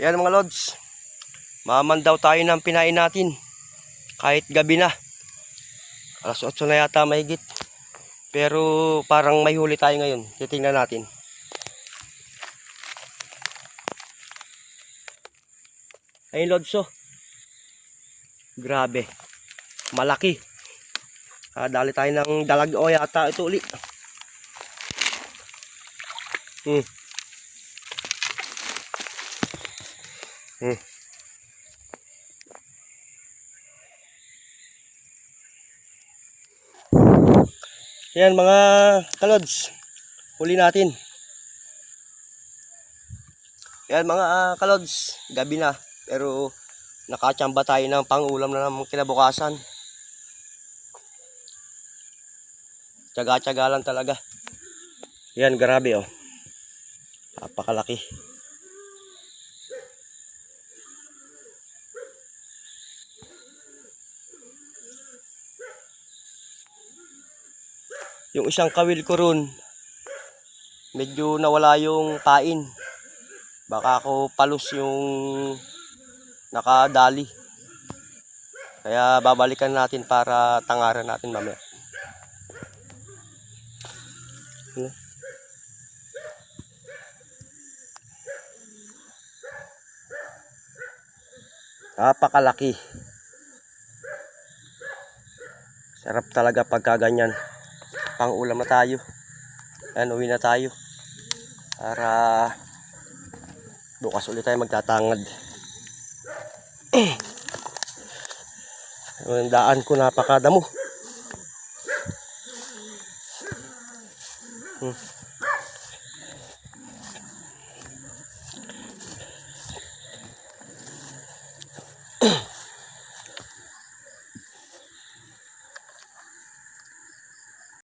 Yan mga lods. Maman daw tayo ng pinain natin. Kahit gabi na. Alas 8 na yata mahigit. Pero parang may huli tayo ngayon. Titingnan natin. Ayun lods oh. Grabe. Malaki. Ah, dali tayo ng dalag o yata ito uli. Hmm. Hmm. Yan mga kalods. Huli natin. Yan mga ah, kalods. Gabi na. Pero nakachamba tayo ng pangulam na ng kinabukasan. Tsaga-tsaga lang talaga. Yan, grabe oh. Napakalaki. Yung isang kawil ko ron, medyo nawala yung pain. Baka ako palus yung nakadali. Kaya babalikan natin para tangaran natin mamaya. Napakalaki. Sarap talaga pagka ganyan. Pang ulam na tayo. Ayan, uwi na tayo. Para bukas ulit tayo magtatangad. Yung daan ko napakadamo. Hmm.